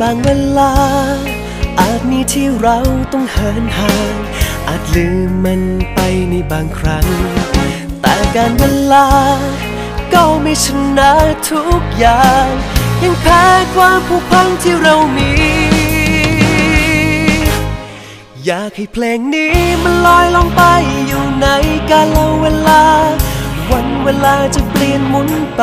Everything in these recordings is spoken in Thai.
บางเวลา อาจมีที่เราต้องเหินห่าง อาจลืมมันไปในบางครั้ง แต่การเวลา ก็ไม่ชนะทุกอย่าง ยังแพ้ความผูกพันที่เรามี อยากให้เพลงนี้มันลอยลงไปอยู่ในกาลเวลา วันเวลาจะเปลี่ยนหมุนไป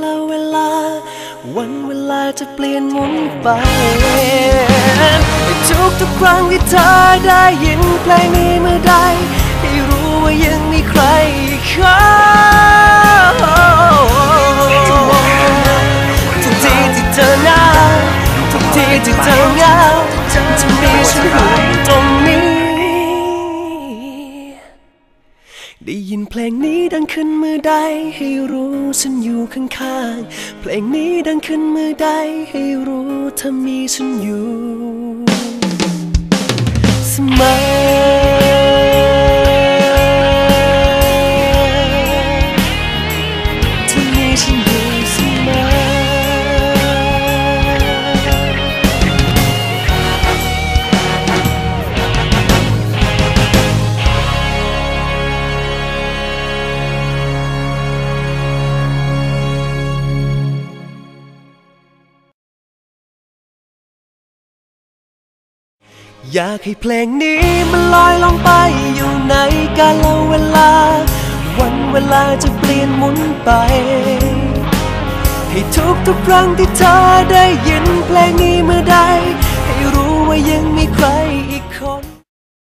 กาลเวลา วันเวลาจะเปลี่ยนหมุนไปทุกทุกครั้งที่เธอได้ยินเพลงนี้เมื่อใดให้รู้ว่ายังมีใครอีกคนทุกทีที่เธอหนาวทุกทีที่เธอเหงาจะมีฉันอยู่ตรง ได้ยินเพลงนี้ดังขึ้นเมื่อใด ให้รู้ฉันอยู่ข้างๆ เพลงนี้ดังขึ้นเมื่อใด ให้รู้เธอมีฉันอยู่เสมอ อยากให้เพลงนี้มันลอยลงไปอยู่ในกาลเวลา วันเวลาจะเปลี่ยนหมุนไป ให้ทุกทุกครั้งที่เธอได้ยินเพลงนี้เมื่อใด ให้รู้ว่ายังมีใครอีก